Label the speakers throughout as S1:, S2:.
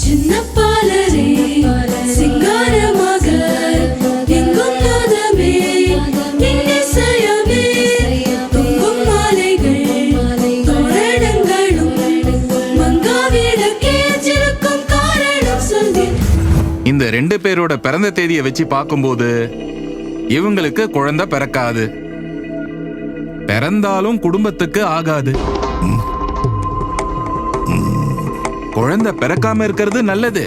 S1: சின்ன பாலரே சிங்காரமாக எங்கும் நாதமே தொங்கும் மாலைகள் தோரணங்களும் சிறக்கும் காரணம்
S2: இந்த ரெண்டு பேரோட பிறந்த தேதியை வச்சு பார்க்கும்போது இவங்களுக்கு குழந்தை பிறக்காது. பிறந்தாலும் குடும்பத்துக்கு ஆகாது. குழந்தை பிறக்காம இருக்கிறது நல்லது.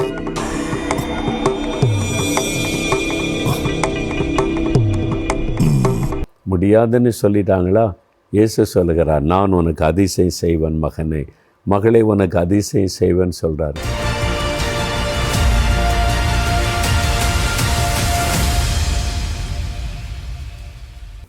S3: முடியாதுன்னு சொல்லிட்டாங்களா? இயேசு சொல்லுகிறார் நான் உனக்கு அதிசயம் செய்வன் மகனே. மகளை உனக்கு அதிசயம் செய்வன் சொல்கிறார்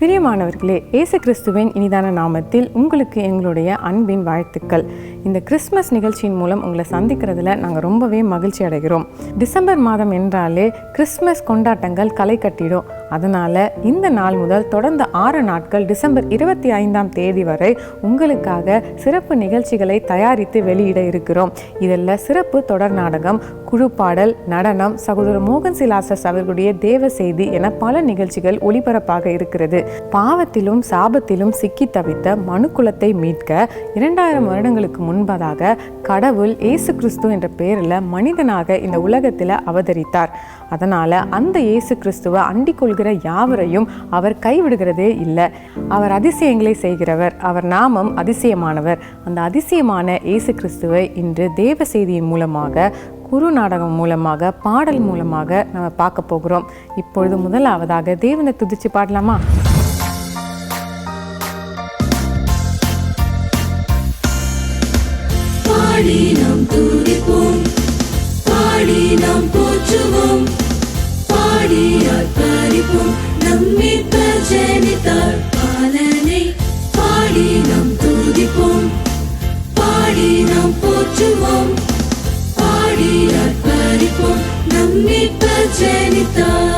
S4: பிரியமானவர்களே இயேசு கிறிஸ்துவின் இனிதான நாமத்தில் உங்களுக்கு எங்களுடைய அன்பின் வாழ்த்துக்கள். இந்த கிறிஸ்மஸ் நிகழ்ச்சியின் மூலம் உங்களை சந்திக்கிறதுல நாங்கள் ரொம்பவே மகிழ்ச்சி அடைகிறோம் டிசம்பர் மாதம் என்றாலே கிறிஸ்மஸ் கொண்டாட்டங்கள் களை கட்டிடும். அதனால் இந்த நாள் முதல் தொடர்ந்து ஆறு நாட்கள் டிசம்பர் இருபத்தி ஐந்தாம் தேதி வரை உங்களுக்காக சிறப்பு நிகழ்ச்சிகளை தயாரித்து வெளியிட இருக்கிறோம். இதில் சிறப்பு தொடர் நாடகம் குழு பாடல் நடனம் சகோதரர் மோகன் சிலாசஸ் அவர்களுடைய தேவ செய்தி என பல நிகழ்ச்சிகள் ஒளிபரப்பாக இருக்கிறது. பாவத்திலும் சாபத்திலும் சிக்கி தவித்த மனுக்குலத்தை மீட்க இரண்டாயிரம் வருடங்களுக்கு முன்பதாக கடவுள் இயேசு கிறிஸ்து என்ற பெயரில் மனிதனாக இந்த உலகத்தில் அவதரித்தார். அதனால் அந்த இயேசு கிறிஸ்துவை அண்டிக் கொள்கிற யாவரையும் அவர் கைவிடுகிறதே இல்லை. அவர் அதிசயங்களை செய்கிறவர் அவர் நாமம் அதிசயமானவர். அந்த அதிசயமான இயேசு கிறிஸ்துவை இன்று தேவ செய்தியின் மூலமாக குரு நாடகம் மூலமாக பாடல் மூலமாக நம்ம பார்க்க போகிறோம். இப்பொழுது முதலாவதாக தேவனை துதிச்சு பாடலாமா?
S1: பாடி நாம் துதிப்போம். பாடி நாம் நம்மை பிரஜனித்தார் பாலனை பாடி நாம் துதிப்போம். பாடி நாம் போற்றுவோம். பாடி அர்ப்பரிப்போம் நம்மை பிரஜனித்தார்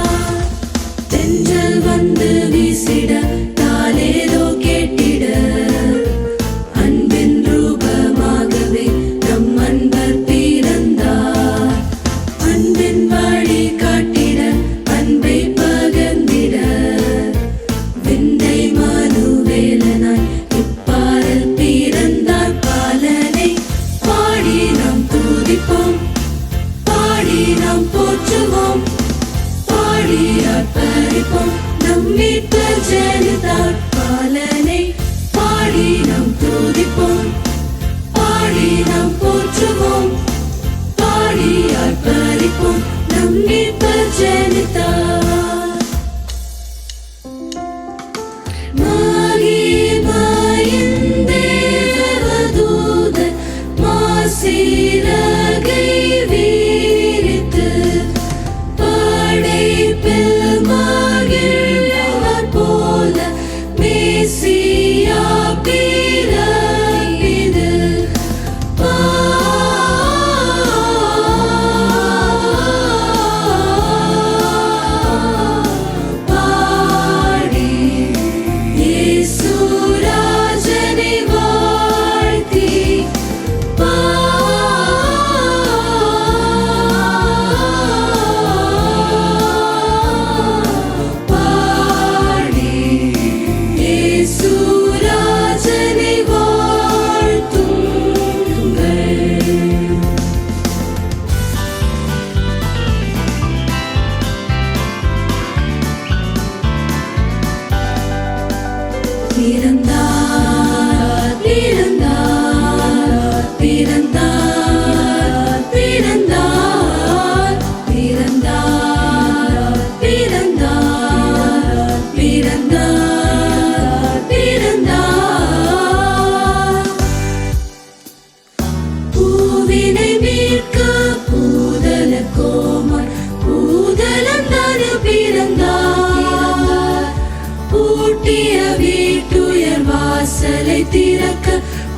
S1: வாசலை திறக்க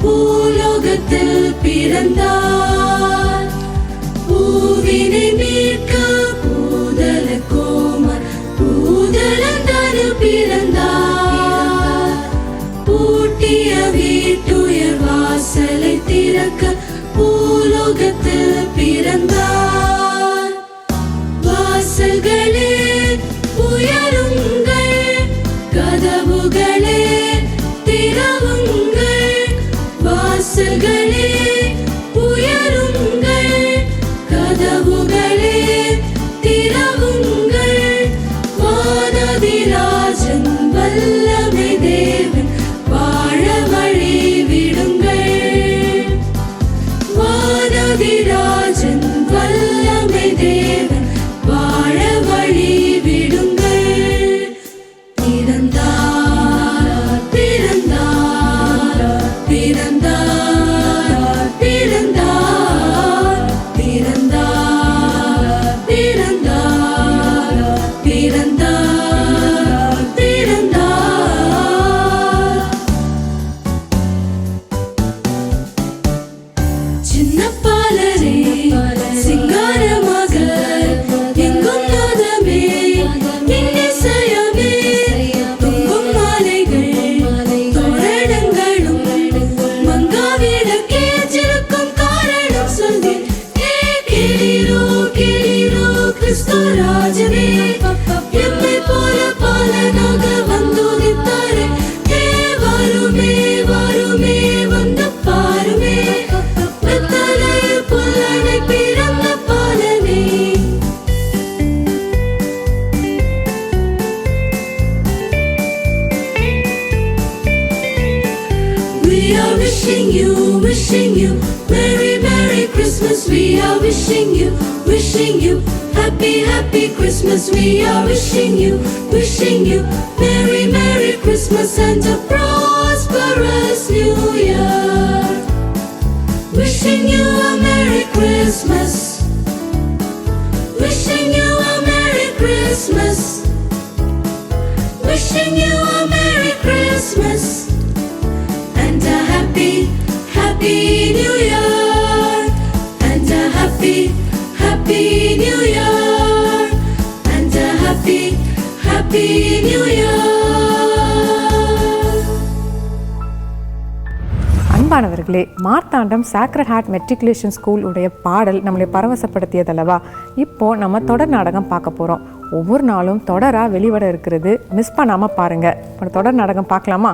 S1: பூலோகத்தில் பிறந்தார். பூவினை மீட்க பூதல கோமர் பூதலம் பிறந்தார். பூட்டிய வீட்டுயர் வாசலை திறக்க பூலோகத்தில் பிறந்தார். Olur acemi happy New Year, and a happy, happy New Year, and a happy, happy New Year.
S4: அன்பானவர்களே Marthandam sacred heart matriculation school உடைய பாடல் நம்மளை பரவசப்படுத்தியதல்லவா? இப்போ நம்ம தொடர் நாடகம் பார்க்க போகிறோம் ஒவ்வொரு நாளும் தொடராக வெளிவட இருக்கிறது. மிஸ் பண்ணாமல் பாருங்கள் இப்போ தொடர் நாடகம் பார்க்கலாமா?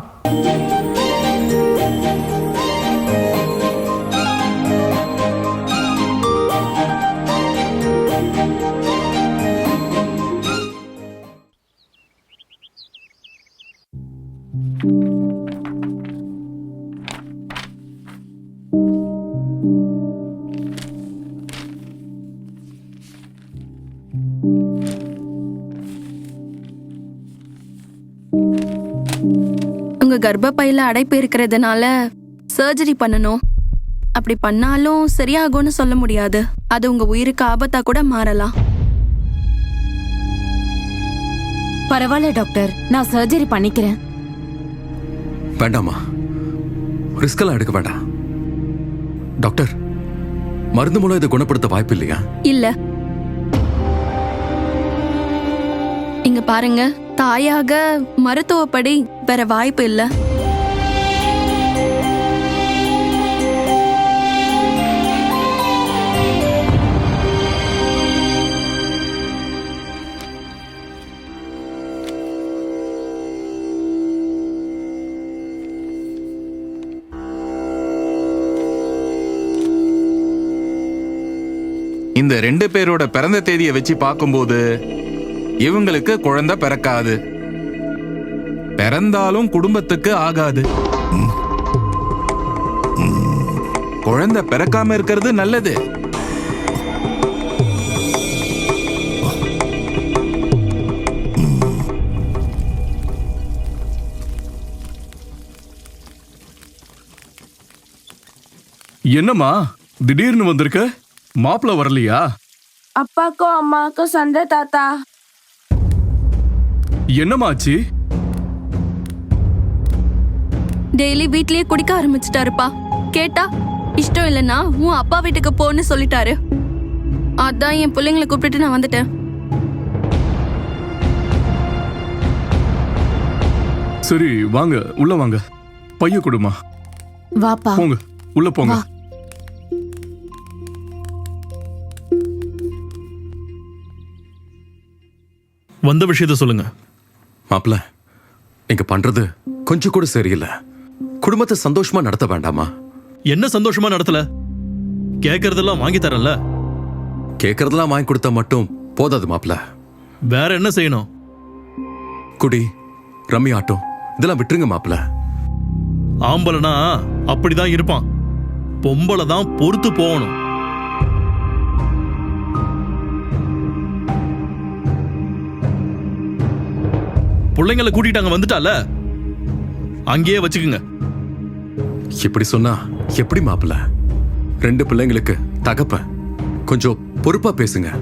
S5: உங்க கர்ப்பப்பையில அடைப்பு இருக்கிறதுனால சர்ஜரி பண்ணணும். அப்படி பண்ணாலும் சரியாகும்னு சொல்ல முடியாது. அது உங்க உயிருக்கு ஆபத்தா கூட மாறலாம்.
S6: பரவாயில்ல டாக்டர். நான் சர்ஜரி பண்ணிக்கிறேன்.
S7: வேண்டாமா ரிஸ்கெல்லாம் எடுக்க வேண்டாம். டாக்டர் மருந்து மூலம் இதை குணப்படுத்த வாய்ப்பு இல்லையா?
S5: இல்ல. இங்க பாருங்க. தாயாக மருத்துவப்படி வேற வாய்ப்பு இல்ல.
S2: இந்த ரெண்டு பேரோட பிறந்த தேதியை வச்சு பார்க்கும்போது இவங்களுக்கு குழந்தை பிறக்காது. பிறந்தாலும் குடும்பத்துக்கு ஆகாது. குழந்தை பிறக்காம இருக்கிறது நல்லது.
S8: என்னம்மா திடீர்னு வந்திருக்க? மாப்பிள்ள வரலையா?
S9: அப்பாக்கும் அம்மாக்கும் சண்டை தாத்தா.
S8: என்னமாச்சு?
S5: டெய்லி வீட்லயே குடிக்க ஆரம்பிச்சிட்டாருப்பா. கேட்டா இஷ்டம் இல்லைன்னா உன் அப்பா வீட்டுக்கு போன்னு சொல்லிட்டாரு. அதான் என் பிள்ளைங்களை கூப்பிட்டுட்டு நான் வந்துட்டேன்.
S8: சரி வாங்க. உள்ள வாங்க. பைய கொடுமா.
S6: வாப்பா.
S8: போங்க. உள்ள போங்க.
S10: வந்த விஷயத்த சொல்லுங்க.
S7: மாப்பிள நீங்க பண்றது கொஞ்சம் கூட சரியில்லை. குடும்பத்தை சந்தோஷமா நடத்த வேண்டாமா?
S10: என்ன சந்தோஷமா நடத்தல? கேக்குறதெல்லாம் வாங்கி தரேன்ல.
S7: கேட்கறதெல்லாம் வாங்கி கொடுத்தா மட்டும் போதாது மாப்பிள
S10: வேற என்ன செய்யணும்?
S7: குடி ரம்மி ஆட்டம் இதெல்லாம் விட்டுருங்க மாப்பிள
S10: ஆம்பளைனா அப்படிதான் இருப்பான். பொம்பளை தான் பொறுத்து போகணும். பிள்ளைங்களை கூட்டிட்டு அங்க வந்துட்டால? அங்கேயே வச்சுக்குங்க.
S7: இப்படி சொன்னா எப்படி மாப்பிள்ள? ரெண்டு பிள்ளைங்களுக்கு தகப்ப. கொஞ்சம் பொறுப்பா பேசுங்க.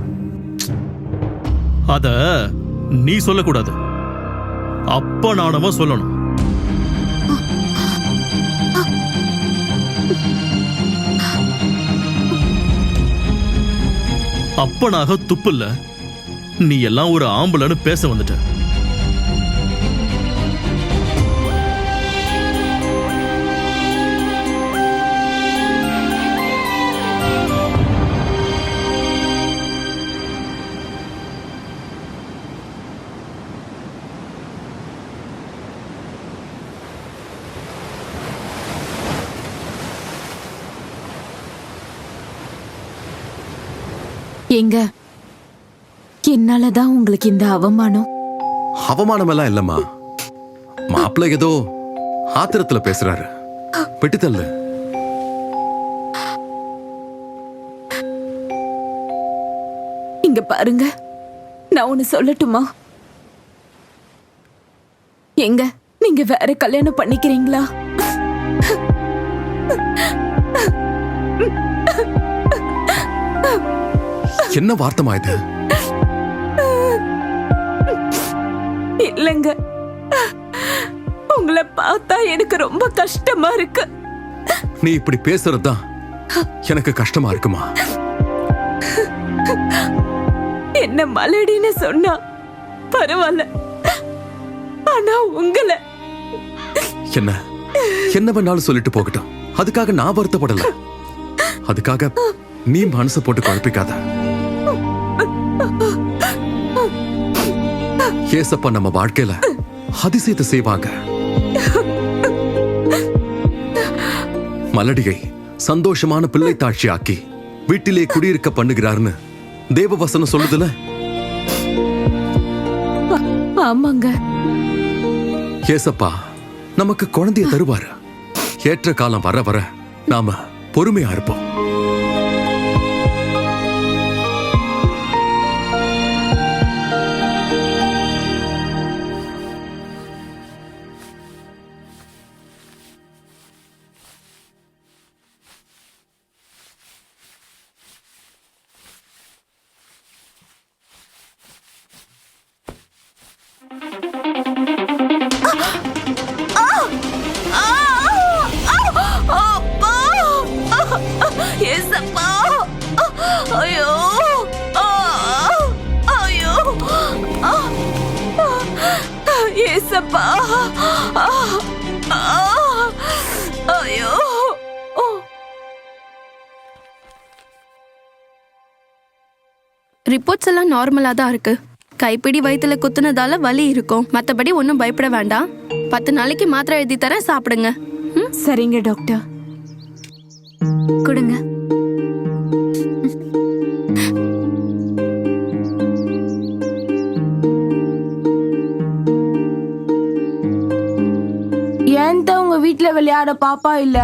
S10: அத நீ சொல்லக்கூடாது. அப்ப நானவன் சொல்லணும். அப்பனாக துப்பில்ல நீ எல்லாம் ஒரு ஆம்பளைன்னு பேச வந்துட்ட.
S6: எங்க? என்னாலதான் உங்களுக்கு இந்த அவமானம்?
S7: அவமானம் எல்லாம் இல்லம்மா. மாப்பிள்ள ஏதோ ஆத்திரத்துல பேசுறாரு. பெட்டித்தல்லு
S6: இங்க பாருங்க. நான் ஒண்ணு சொல்லட்டுமா? எங்க? நீங்க வேற கல்யாணம் பண்ணிக்கிறீங்களா?
S7: என்ன வார்த்தமா இது?
S6: இல்லைங்க. உங்களை பார்த்தா எனக்கு ரொம்ப கஷ்டமா இருக்கு.
S7: நீ இப்படி பேசுறதுதான் எனக்கு கஷ்டமா இருக்குமா?
S6: என்ன மலடின்னு சொன்னா பரவாயில்ல. ஆனா உங்களை.
S7: என்ன? என்ன வேணாலும் சொல்லிட்டு போகட்டும். அதுக்காக நான் வருத்தப்படல. அதுக்காக நீ மனசு போட்டு குழப்பிக்காத. ஏசப்பா நம்ம வாழ்க்கையில அதிசயத்தை செய்வாங்க. மலடியை சந்தோஷமான பிள்ளை தாட்சியாக்கி வீட்டிலே குடியிருக்க பண்ணுகிறார்னு தேவவசனம் சொல்லுதுல?
S6: ஆமாங்க.
S7: ஏசப்பா நமக்கு குழந்தைய தருவாரு. ஏற்ற காலம் வர வர நாம பொறுமையா இருப்போம்.
S6: ஏசப்பா. ஐயோ. ஐயோ. ஏசப்பா. ஐயோ.
S5: ரிப்போர்ட்ஸ் எல்லாம் நார்மலா தான் இருக்கு. கைப்பிடி வயித்துல குத்துனதால வலி இருக்கும். மத்தபடி ஒன்றும் பயப்பட வேண்டாம். பத்து நாளைக்கு மாத்திரை எழுதி தரேன் சாப்பிடுங்க. ம்?
S6: சரிங்க டாக்டர்
S5: கொடுங்க.
S9: ஏன் தான் உங்க வீட்ல விளையாட பாப்பா இல்ல?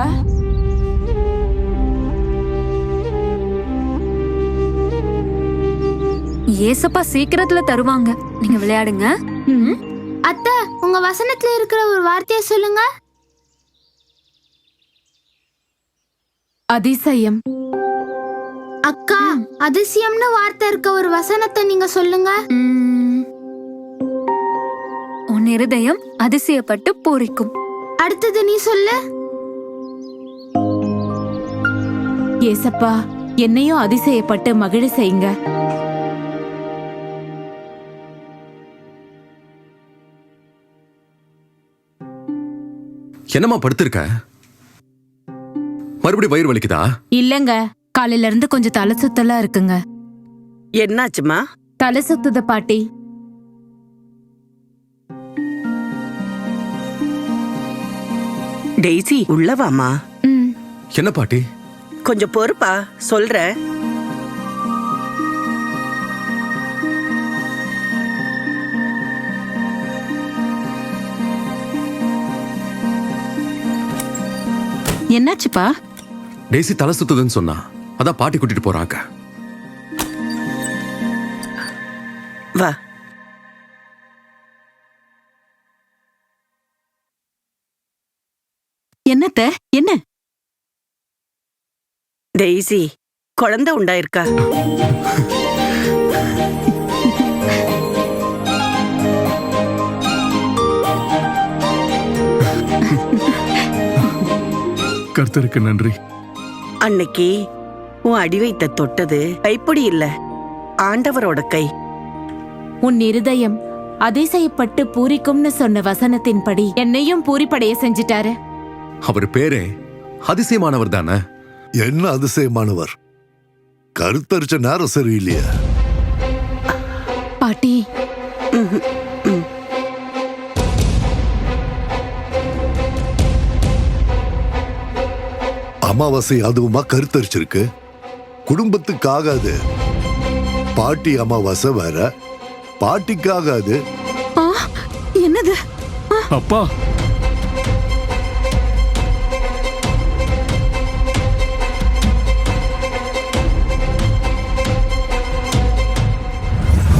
S11: ஏசப்பா சீக்கிரத்துல தருவாங்க. நீங்க விளையாடுங்க.
S1: அத்தை உங்க வசனத்துல இருக்கிற ஒரு வார்த்தையை சொல்லுங்க.
S6: அதிசயம்.
S1: அக்கா அதிசயம்னு வார்த்தை இருக்க ஒரு வசனத்தை நீங்க சொல்லுங்க.
S11: உன் இருதயம் அதிசயப்பட்டு பூரிக்கும்.
S1: அடுத்தது நீ சொல்லு.
S6: ஏசப்பா என்னையும் அதிசயப்பட்டு மகிழ செய்யுங்க.
S7: என்னம்மா படுத்திருக்க? மறுபடியும் வயிறு வலிக்குதா?
S6: இல்லங்க. காலையில இருந்து கொஞ்சம் தலை சுத்தலா இருக்குங்க.
S12: என்னாச்சுமா
S6: தலை சுத்துத பாட்டி.
S12: டெய்ஸி உள்ளவாமா
S6: ம்.
S7: என்ன பாட்டி?
S12: கொஞ்சம் பொறுப்பா சொல்றேன்
S6: என்னாச்சுப்பா?
S7: டேசி தலை சுத்துதுன்னு சொன்னா அதான் பாட்டி கூட்டிட்டு போறாங்க.
S12: வா.
S6: என்னத்த? என்ன?
S12: டெய்ஸி குழந்தை உண்டாயிருக்கா?
S8: கருத்தருக்கு நன்றி.
S12: அன்னைக்கு உன் அடி வைத்த தொட்டது கைப்பொடி இல்ல. ஆண்டவரோட கை.
S6: உன் இருதயம் அதிசயப்பட்டு பூரிக்கும்னு சொன்ன வசனத்தின்படி என்னையும் பூரிப்படைய செஞ்சிட்டாரு.
S7: அவர் பேரே அதிசயமானவர் தானே?
S13: என்ன அதிசயமானவர்? கருத்தரிச்ச நேரம் சரியில்லையா.
S6: பாட்டி.
S13: அமாவாசை அதுவுமா கருத்தரிச்சிருக்கு. குடும்பத்துக்கு ஆகாது பாட்டி அமாவாசை வேற. பாட்டிக்கு ஆகாது
S6: ஆ, என்னது?
S8: அப்பா.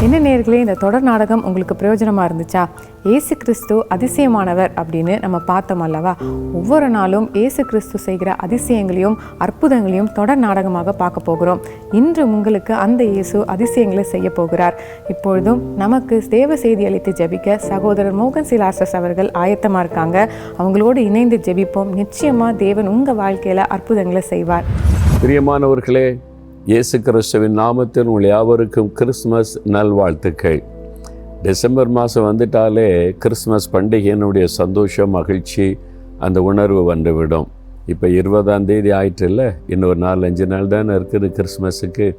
S4: என்ன நேர்களே இந்த தொடர் நாடகம் உங்களுக்கு பிரயோஜனமாக இருந்துச்சா? ஏசு கிறிஸ்து அதிசயமானவர் அப்படின்னு நம்ம பார்த்தோம் அல்லவா? ஒவ்வொரு நாளும் ஏசு கிறிஸ்து செய்கிற அதிசயங்களையும் அற்புதங்களையும் தொடர் நாடகமாக பார்க்க போகிறோம். இன்று உங்களுக்கு அந்த இயேசு அதிசயங்களை செய்ய போகிறார். இப்பொழுதும் நமக்கு தேவ செய்தி அளித்து ஜெபிக்க சகோதரர் மோகன் சிலாசஸ் அவர்கள் ஆயத்தமாக இருக்காங்க. அவங்களோடு இணைந்து ஜெபிப்போம். நிச்சயமாக தேவன் உங்கள் வாழ்க்கையில் அற்புதங்களை செய்வார்.
S3: பிரியமானவர்களே இயேசு கிறிஸ்துவின் நாமத்தில் உங்கள் யாவருக்கும் கிறிஸ்துமஸ் நல்வாழ்த்துக்கள். டிசம்பர் மாதம் வந்துட்டாலே கிறிஸ்மஸ் பண்டிகையினுடைய சந்தோஷம் மகிழ்ச்சி அந்த உணர்வு வந்துவிடும். இப்போ இருபதாம் தேதி ஆயிட்டுல்ல இன்னொரு நாலஞ்சு நாள் தானே இருக்குது கிறிஸ்மஸுக்கு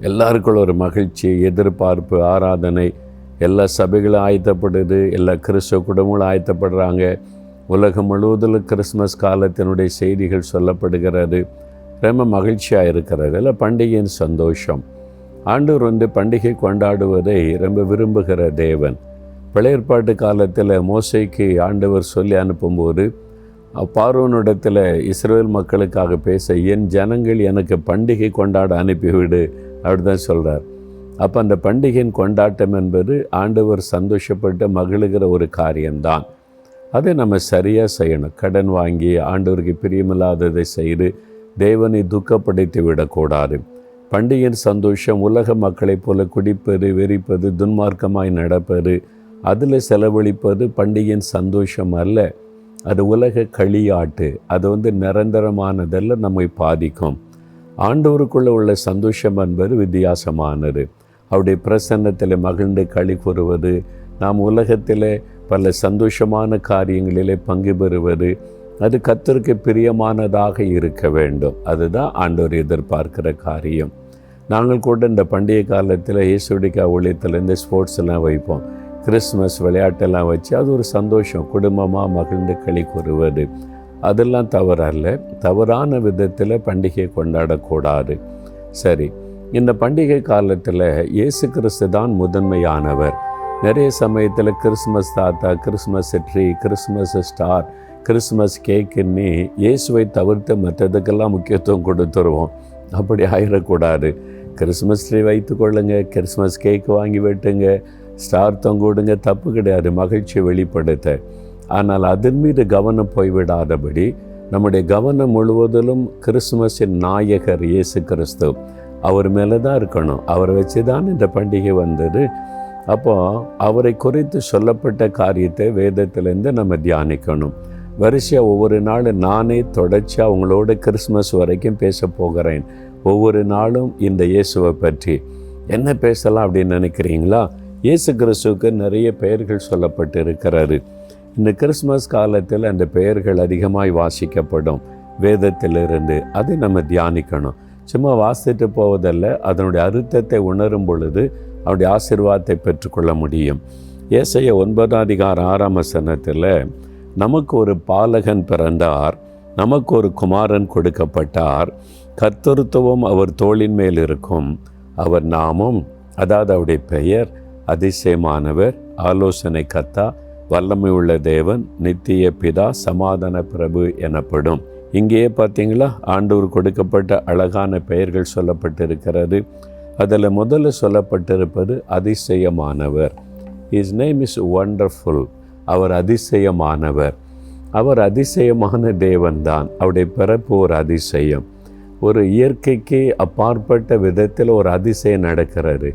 S3: எல்லாருக்குள்ள ஒரு மகிழ்ச்சி எதிர்பார்ப்பு ஆராதனை எல்லா சபைகளும் ஆயத்தப்படுது எல்லா கிறிஸ்தவ குடும்பங்களும் ஆயத்தப்படுறாங்க. உலகம் முழுவதில் கிறிஸ்மஸ் காலத்தினுடைய செய்திகள் சொல்லப்படுகிறது. ரொம்ப மகிழ்ச்சியாக இருக்கிறது. இல்லை பண்டிகையின் சந்தோஷம். ஆண்டவர் வந்து பண்டிகை கொண்டாடுவதை ரொம்ப விரும்புகிற தேவன். பழையற்பாட்டு காலத்தில் மோசைக்கு ஆண்டவர் சொல்லி அனுப்பும்போது பார்வனிடத்தில் இஸ்ரேல் மக்களுக்காக பேச என் ஜனங்கள் எனக்கு பண்டிகை கொண்டாட அனுப்பிவிடு அப்படி தான் சொல்கிறார் அப்போ அந்த பண்டிகையின் கொண்டாட்டம் என்பது ஆண்டவர் சந்தோஷப்பட்டு மகிழுகிற ஒரு காரியம்தான். அதை நம்ம சரியாக செய்யணும். கடன் வாங்கி ஆண்டவருக்கு பிரியமில்லாததை செய்து தேவனை துக்கப்படுத்தி விடக்கூடாது. பண்டிகையின் சந்தோஷம் உலக மக்களைப் போல குடிப்பது வெறிப்பது துன்மார்க்கமாய் நடப்பது அதில் செலவழிப்பது பண்டிகையின் சந்தோஷம் அல்ல. அது உலக களியாட்டு. அது வந்து நிரந்தரமானதல்ல நம்மை பாதிக்கும். ஆண்டவருக்குள்ளே உள்ள சந்தோஷம் என்பது வித்தியாசமானது. அவருடைய பிரசன்னத்தில் மகிழ்ந்து களி கூறுவது நாம் உலகத்தில் பல சந்தோஷமான காரியங்களிலே பங்கு பெறுவது அது கத்தருக்கு பிரியமானதாக இருக்க வேண்டும். அதுதான் ஆண்டவர் எதிர்பார்க்கிற காரியம். நாங்கள் கூட இந்த பண்டிகை காலத்தில் இயேசுடிக்கா ஊழியத்துலேருந்து ஸ்போர்ட்ஸ் எல்லாம் வைப்போம். கிறிஸ்மஸ் விளையாட்டெல்லாம் வச்சு அது ஒரு சந்தோஷம். குடும்பமாக மகிழ்ந்து களி கூறுவது. அதெல்லாம் தவறல்ல. தவறான விதத்தில் பண்டிகை கொண்டாடக்கூடாது. சரி இந்த பண்டிகை காலத்தில் இயேசு கிறிஸ்து தான் முதன்மையானவர். நிறைய சமயத்தில் கிறிஸ்மஸ் தாத்தா Christmas tree Christmas star Christmas கேக்குன்னு இயேசுவை தவிர்த்து மற்றதுக்கெல்லாம் முக்கியத்துவம் கொடுத்துருவோம் அப்படி ஆயிடக்கூடாது. கிறிஸ்மஸ் ட்ரீ வைத்து கொள்ளுங்க. கிறிஸ்மஸ் கேக் வாங்கி வெட்டுங்க. ஸ்டார் தொங்கூடுங்க தப்பு கிடையாது. மகிழ்ச்சியை வெளிப்படுத்த. ஆனால் அதன் மீது கவனம் போய்விடாதபடி நம்முடைய கவனம் முழுவதிலும் கிறிஸ்துமஸின் நாயகர் இயேசு கிறிஸ்து. அவர் மேலே தான் இருக்கணும். அவரை வச்சு தான் இந்த பண்டிகை வந்தது. அப்போ அவரை குறித்து சொல்லப்பட்ட காரியத்தை வேதத்திலேருந்து நம்ம தியானிக்கணும். வரிசையாக ஒவ்வொரு நாளும் நானே தொடர்ச்சியாக அவங்களோட கிறிஸ்மஸ் வரைக்கும் பேச போகிறேன். ஒவ்வொரு நாளும் இந்த இயேசுவை பற்றி. என்ன பேசலாம் அப்படின்னு நினைக்கிறீங்களா? இயேசு கிறிஸ்துவுக்கு நிறைய பெயர்கள் சொல்லப்பட்டு இருக்கிறாரு இந்த கிறிஸ்மஸ் காலத்தில் அந்த பெயர்கள் அதிகமாய் வாசிக்கப்படும். வேதத்திலிருந்து அதை நம்ம தியானிக்கணும். சும்மா வாசித்துட்டு போவதல்ல அதனுடைய அர்த்தத்தை உணரும் பொழுது அவருடைய ஆசிர்வாதத்தை பெற்றுக்கொள்ள முடியும். ஏசைய ஒன்பதாம் அதிகார ஆறாம் வசனத்தில் நமக்கு ஒரு பாலகன் பிறந்தார் நமக்கு ஒரு குமாரன் கொடுக்கப்பட்டார் கர்த்தருத்துவம் அவர் தோளின் மேல் இருக்கும். அவர் நாமும் அதாவது அவருடைய பெயர் அதிசயமானவர் ஆலோசனை கத்தா வல்லமை உள்ள தேவன் நித்திய பிதா சமாதான பிரபு எனப்படும். இங்கேயே பார்த்தீங்களா? ஆண்டூர் கொடுக்கப்பட்ட அழகான பெயர்கள் சொல்லப்பட்டிருக்கிறது. அதில் முதல்ல சொல்லப்பட்டிருப்பது அதிசயமானவர். இஸ் நேம் இஸ் ஒண்டர்ஃபுல் அவர் அதிசயமானவர். அவர் அதிசயமான தேவன்தான். அவருடைய பிறப்பு ஒரு அதிசயம். ஒரு இயற்கைக்கு அப்பாற்பட்ட விதத்தில் ஒரு அதிசயம் நடக்கிறது.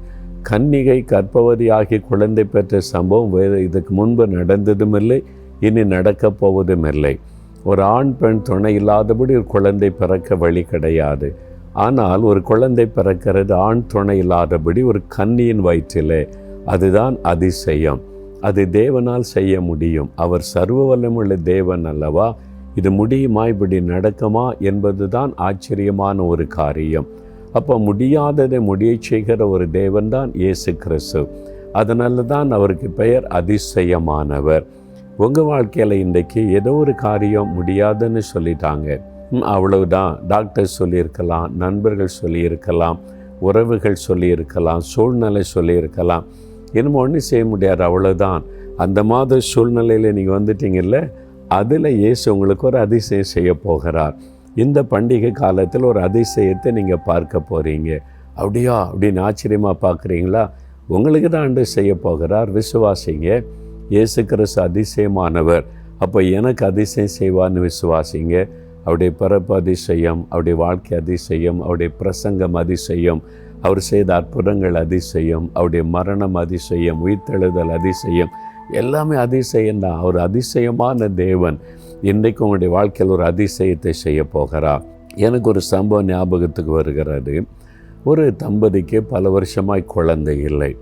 S3: கன்னிகை கர்ப்பவதியாகி குழந்தை பெற்ற சம்பவம் வேறு இதுக்கு முன்பு நடந்ததும் இல்லை இனி நடக்கப் போவதும் இல்லை ஒரு ஆண் பெண் துணை இல்லாதபடி ஒரு குழந்தை பிறக்க வழி கிடையாது. ஆனால் ஒரு குழந்தை பிறக்கிறது ஆண் துணை இல்லாதபடி ஒரு கன்னியின் வயிற்றிலே. அதுதான் அதிசயம். அது தேவனால் செய்ய முடியும். அவர் சர்வ வல்லமுள்ள தேவன் அல்லவா? இது முடியுமா இப்படி நடக்குமா என்பது தான் ஆச்சரியமான ஒரு காரியம். அப்போ முடியாததை முடிய செய்கிற ஒரு தேவன்தான் இயேசு கிறிஸ்து. அதனால தான் அவருக்கு பெயர் அதிசயமானவர். உங்கள் வாழ்க்கையில் இன்றைக்கு ஏதோ ஒரு காரியம் முடியாதுன்னு சொல்லிட்டாங்க. அவ்வளவுதான். டாக்டர் சொல்லியிருக்கலாம் நண்பர்கள் சொல்லியிருக்கலாம் உறவுகள் சொல்லியிருக்கலாம் சூழ்நிலை சொல்லியிருக்கலாம். என்னமோ ஒன்றும் செய்ய முடியாது அவ்வளோதான் அந்த மாதிரி சூழ்நிலையில் நீங்கள் வந்துட்டீங்கல்ல அதில் இயேசு உங்களுக்கு ஒரு அதிசயம் செய்ய போகிறார். இந்த பண்டிகை காலத்தில் ஒரு அதிசயத்தை நீங்கள் பார்க்க போகிறீங்க அப்படியா? அப்படின்னு ஆச்சரியமாக பார்க்குறீங்களா? உங்களுக்கு தான் ஆண்டு செய்ய போகிறார் விசுவாசிங்க. இயேசு கிறிஸ்து அதிசயமானவர். அப்போ எனக்கு அதிசயம் செய்வான்னு விசுவாசிங்க. அவருடைய பிறப்பு அதிசயம் அவருடைய வாழ்க்கை அதிசயம் அவருடைய பிரசங்கம் அதிசயம் அவர் செய்த அற்புதங்கள் அதிசயம் அவருடைய மரணம் அதிசயம் உயிர்த்தெழுதல் அதிசயம் எல்லாமே அதிசயம் தான். அவர் அதிசயமான தேவன். இன்றைக்கு உங்களுடைய வாழ்க்கையில் ஒரு அதிசயத்தை செய்ய போகிறார். எனக்கு ஒரு சம்பவம் ஞாபகத்துக்கு வருகிறது. ஒரு தம்பதிக்கு பல வருஷமாய் குழந்தை இல்லை.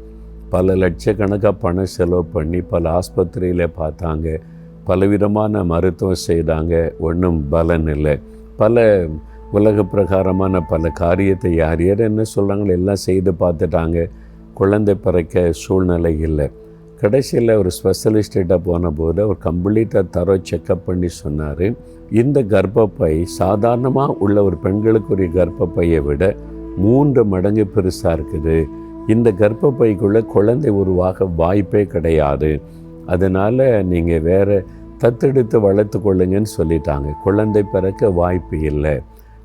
S3: பல லட்சக்கணக்காக பணம் செலவு பண்ணி பல ஆஸ்பத்திரியில் பார்த்தாங்க. பலவிதமான மருத்துவம் செய்தாங்க. ஒன்றும் பலன் இல்லை. பல உலக பிரகாரமான பல காரியத்தை யார் யார் என்ன சொல்கிறாங்களோ எல்லாம் செய்து பார்த்துட்டாங்க. குழந்தை பிறக்க சூழ்நிலை இல்லை. கடைசியில் ஒரு ஸ்பெஷலிஸ்ட்டிட்ட போன போது அவர் கம்ப்ளீட்டாக தரோ செக்கப் பண்ணி சொன்னார். இந்த கர்ப்பப்பை சாதாரணமாக உள்ள ஒரு பெண்களுக்குரிய கர்ப்பப்பையை விட மூன்று மடங்கு பெருசாக இருக்குது. இந்த கர்ப்பப்பைக்குள்ளே குழந்தை உருவாக வாய்ப்பே கிடையாது. அதனால் நீங்கள் வேறு தத்தெடுத்து வளர்த்து கொள்ளுங்கன்னு சொல்லிட்டாங்க. குழந்தை பிறக்க வாய்ப்பு இல்லை.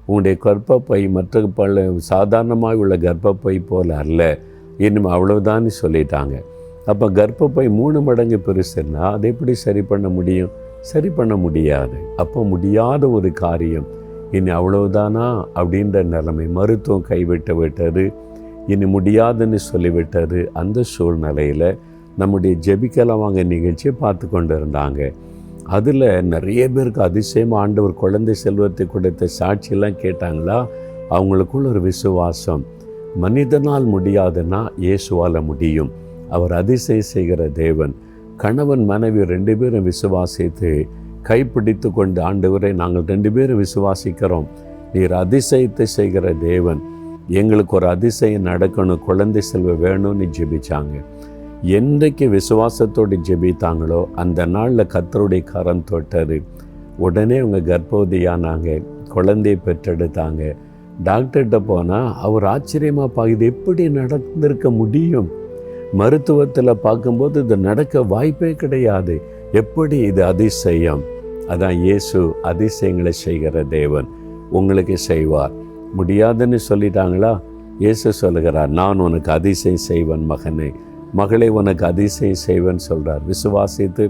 S3: உங்களுடைய கர்ப்பப்பை மற்ற பல சாதாரணமாக உள்ள கர்ப்பப்பை போல் அல்ல இன்னும் அவ்வளவுதான்னு சொல்லிட்டாங்க. அப்போ கர்ப்பப்பை மூணு மடங்கு பெருசுன்னா அதை எப்படி சரி பண்ண முடியும்? சரி பண்ண முடியாது. அப்போ முடியாத ஒரு காரியம். இனி அவ்வளவுதானா? அப்படின்ற நிலைமை. மருத்துவம் கைவிட்டு விட்டது. இனி முடியாதுன்னு சொல்லிவிட்டது. அந்த சூழ்நிலையில் நம்முடைய ஜெபிக்கலாம் வாங்க நிகழ்ச்சியை பார்த்து கொண்டு இருந்தாங்க அதில் நிறைய பேருக்கு அதிசயமாக ஆண்டவர் குழந்தை செல்வத்தை கொடுத்த சாட்சியெல்லாம் கேட்டாங்களா? அவங்களுக்குள்ள ஒரு விசுவாசம். மனிதனால் முடியாதுன்னா இயேசுவால் முடியும். அவர் அதிசயம் செய்கிற தேவன். கணவன் மனைவி ரெண்டு பேரும் விசுவாசித்து கைப்பிடித்து கொண்டு ஆண்டவரை நாங்கள் ரெண்டு பேரும் விசுவாசிக்கிறோம். நீர் அதிசயத்தை செய்கிற தேவன். எங்களுக்கு ஒரு அதிசயம் நடக்கணும். குழந்தை செல்வம் வேணும்னு ஜெபிச்சாங்க. என்றைக்கு விசுவாசத்தோடு ஜெபித்தாங்களோ அந்த நாளில் கத்தருடைய கரம் தொட்டது. உடனே அவங்க கர்ப்பவதியானாங்க குழந்தையை பெற்றெடுத்தாங்க. டாக்டர்கிட்ட போனால் அவர் ஆச்சரியமாக பா இது எப்படி நடந்திருக்க முடியும்? மருத்துவத்தில் பார்க்கும்போது இது நடக்க வாய்ப்பே கிடையாது. எப்படி இது அதிசயம்? அதான் இயேசு அதிசயங்களை செய்கிற தேவன் உங்களுக்கு செய்வார். முடியாதுன்னு சொல்லிட்டாங்களா? இயேசு சொல்லுகிறார் நான் உனக்கு அதிசயம் செய்வன் மகனே மகளை உனக்கு அதிசயம் செய்வன் சொல்கிறார் விசுவாசித்து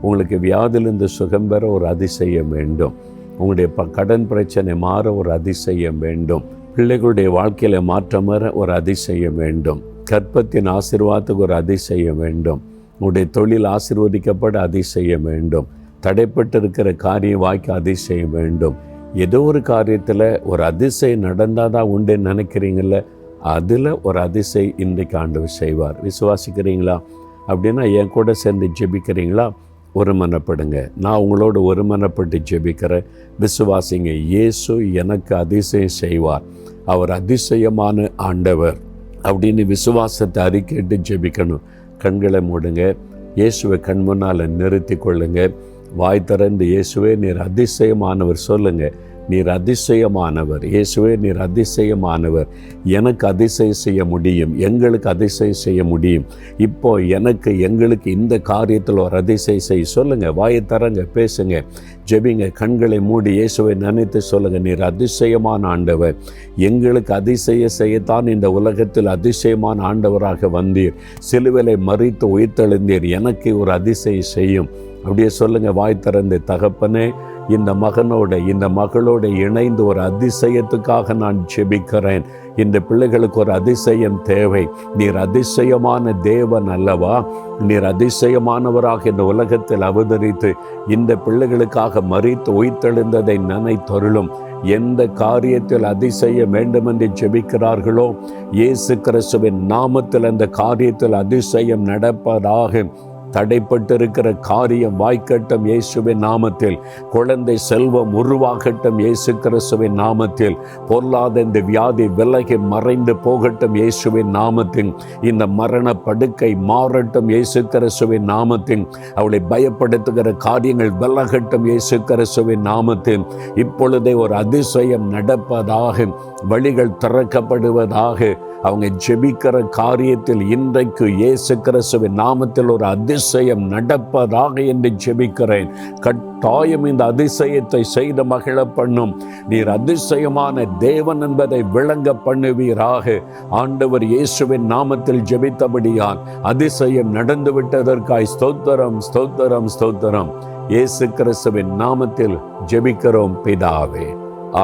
S3: உங்களுக்கு வியாதிலிருந்து சுகம் பெற ஒரு அதிசயம் வேண்டும். உங்களுடைய ப கடன் பிரச்சனை மாற ஒரு அதிசயம் வேண்டும். பிள்ளைகளுடைய வாழ்க்கையில் மாற்றம் வர ஒரு அதிசயம் வேண்டும். கற்பத்தின் ஆசீர்வாதத்துக்கு ஒரு அதிசயம் வேண்டும். உங்களுடைய தொழில் ஆசீர்வதிக்கப்பட அதிசயம் வேண்டும். தடைப்பட்டிருக்கிற காரியம் வாய்க்க அதிசயம் வேண்டும். ஏதோ ஒரு காரியத்தில் ஒரு அதிசயம் நடந்தால் தான் உண்டுன்னு நினைக்கிறீங்கள அதில் ஒரு அதிசயம் இன்றைக்கு ஆண்டவர் செய்வார். விசுவாசிக்கிறீங்களா? அப்படின்னா என் கூட சேர்ந்து ஜெபிக்கிறீங்களா? ஒருமனப்படுங்க. நான் உங்களோட ஒருமனப்பட்டு ஜெபிக்கிறேன். விசுவாசிங்க இயேசு எனக்கு அதிசயம் செய்வார். அவர் அதிசயமான ஆண்டவர். அப்படின்னு விசுவாசத்தை அறிக்கைட்டு ஜெபிக்கணும். கண்களை மூடுங்க. இயேசுவை கண் முன்னால் நிறுத்தி கொள்ளுங்க. வாய் திறந்து இயேசுவே நீர் அதிசயமானவர். சொல்லுங்கள் நீர் அதிசயமானவர். இயேசுவே நீர் அதிசயமானவர். எனக்கு அதிசயம் செய்ய முடியும். எங்களுக்கு அதிசயம் செய்ய முடியும். இப்போ எனக்கு எங்களுக்கு இந்த காரியத்தில் ஒரு அதிசயம் செய்ய சொல்லுங்கள் வாயை தரங்க பேசுங்க. ஜெபிங்க கண்களை மூடி இயேசுவை நினைத்து சொல்லுங்கள் நீர் அதிசயமான ஆண்டவர். எங்களுக்கு அதிசய செய்யத்தான் இந்த உலகத்தில் அதிசயமான ஆண்டவராக வந்தீர். சிலுவிலை மறித்து உயிர்த்தெழுந்தீர். எனக்கு ஒரு அதிசயம் செய்யும். அப்படியே சொல்லுங்கள் வாய் திறந்து தகப்பனே இந்த மகனோட இந்த மகளோட இணைந்து ஒரு அதிசயத்துக்காக நான் ஜெபிக்கிறேன். இந்த பிள்ளைகளுக்கு ஒரு அதிசயம் தேவை. நீர் அதிசயமான தேவன் அல்லவா? நீர் அதிசயமானவராக இந்த உலகத்தில் அவதரித்து இந்த பிள்ளைகளுக்காக மறித்து உயிர்த்தெழுந்ததை நினைத்தருளும். எந்த காரியத்தில் அதிசயம் வேண்டுமென்று ஜெபிக்கிறார்களோ இயேசு கிறிஸ்துவின் நாமத்தில் அந்த காரியத்தில் அதிசயம் நடப்பதாக தடைப்பட்டிருக்கிற காரியம் வாய்க்கட்டும் இயேசுவின் நாமத்தில். குழந்தை செல்வம் உருவாகட்டும் இயேசு கிறிஸ்துவின் நாமத்தில். பொருளாத இந்த வியாதி விலகி மறைந்து போகட்டும் இயேசுவின் நாமத்தில். இந்த மரண படுக்கை மாறட்டும் இயேசு கிறிஸ்துவின் நாமத்தில். அவளை பயப்படுத்துகிற காரியங்கள் விலகட்டும் இயேசு கிறிஸ்துவின் நாமத்தில். இப்பொழுதே ஒரு அதிசயம் நடப்பதாக வழிகள் திறக்கப்படுவதாக அவங்க ஜெபிக்கிற காரியத்தில் இன்றைக்கு இயேசு கிறிஸ்துவின் நாமத்தில் ஒரு அதிசயம் நடப்பதாக என்று ஜெபிக்கிறேன். கட்டாயம் இந்த அதிசயத்தை செய்த மகிழ பண்ணும். நீர் அதிசயமான தேவன் என்பதை விளங்க பண்ணுவீராக. ஆண்டவர் இயேசுவின் நாமத்தில் ஜெபித்தபடியால் அதிசயம் நடந்து விட்டதற்காய் ஸ்தோத்திரம் ஸ்தோத்திரம் ஸ்தோத்திரம். இயேசு கிறிஸ்துவின் நாமத்தில் ஜெபிக்கிறோம் பிதாவே.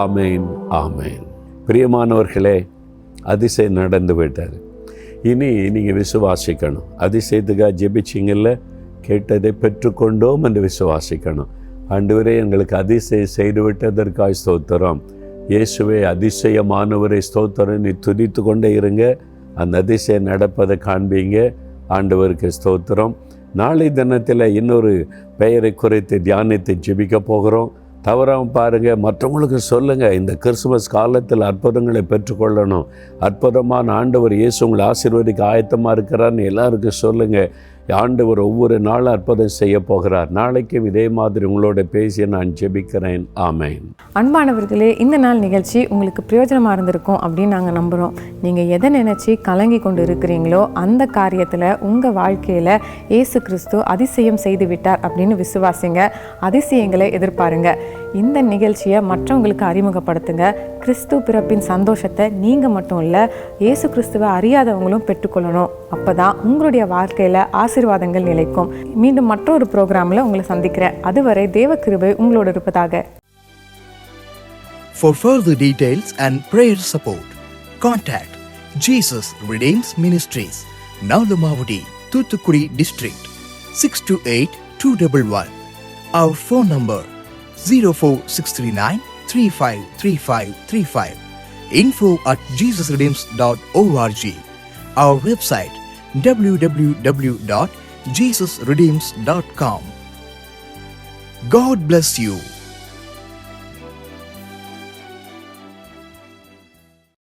S3: ஆமேன் ஆமேன். பிரியமானவர்களே அதிசயம் நடந்து போயிட்டார். இனி நீங்கள் விசுவாசிக்கணும். அதிசயத்துக்காக ஜெபிச்சிங்கல்ல கேட்டதை பெற்றுக்கொண்டோம் என்று விசுவாசிக்கணும். ஆண்டவரே எங்களுக்கு அதிசயம் செய்துவிட்டதற்காக ஸ்தோத்திரம். இயேசுவே அதிசயமானவரை ஸ்தோத்திரம். நீ துதித்து கொண்டே இருங்க. அந்த அதிசயம் நடப்பதை காண்பீங்க. ஆண்டவருக்கு ஸ்தோத்திரம். நாளை தினத்தில் இன்னொரு பெயரை குறைத்து தியானித்து ஜெபிக்க போகிறோம். தவறாமல் பாருங்கள் மற்றவங்களுக்கு சொல்லுங்கள் இந்த கிறிஸ்துமஸ் காலத்தில் அற்புதங்களை பெற்றுக்கொள்ளணும். அற்புதமான ஆண்டவர் இயேசு உங்களை ஆசீர்வதிக்க ஆயத்தமாக இருக்கிறான்னு எல்லாருக்கும் சொல்லுங்கள் ஆண்டவர் ஒவ்வொரு நாளும் அற்புதம் செய்ய போகிறார். நாளைக்கும் இதே மாதிரி உங்களோட பேசி நான் ஜெபிக்கிறேன். ஆமேன்.
S4: அன்பானவர்களே இந்த நாள் நிகழ்ச்சி உங்களுக்கு பிரயோஜனமாக இருந்திருக்கும் அப்படின்னு நாங்கள் நம்புகிறோம் நீங்கள் எதை நினச்சி கலங்கி கொண்டு இருக்கிறீங்களோ அந்த காரியத்தில் உங்கள் வாழ்க்கையில் இயேசு கிறிஸ்து அதிசயம் செய்து விட்டார் அப்படின்னு விசுவாசிங்க. அதிசயங்களை எதிர்பாருங்க. இந்த நிகழ்ச்சியை மற்றவங்களுக்கு அறிமுகப்படுத்துங்க. கிறிஸ்து பிறப்பின் சந்தோஷத்தை நீங்கள் மட்டும் இல்லை இயேசு கிறிஸ்துவை அறியாதவங்களும் பெற்றுக்கொள்ளணும். அப்போ தான் உங்களுடைய வாழ்க்கையில் ஆசீர்வாதங்கள் நிலைக்கும். மீண்டும் மற்றொரு ப்ரோக்ராமில் உங்களை சந்திக்கிறேன். அதுவரை தேவ கிருபை உங்களோடு இருப்பதாக.
S14: For further details and prayer support, contact Jesus Redeems Ministries, Nalumavudi, Thuthukudi District, 628-211. Our phone number 04639 353535. Info at jesusredeems.org. Our website www.jesusredeems.com. God bless you.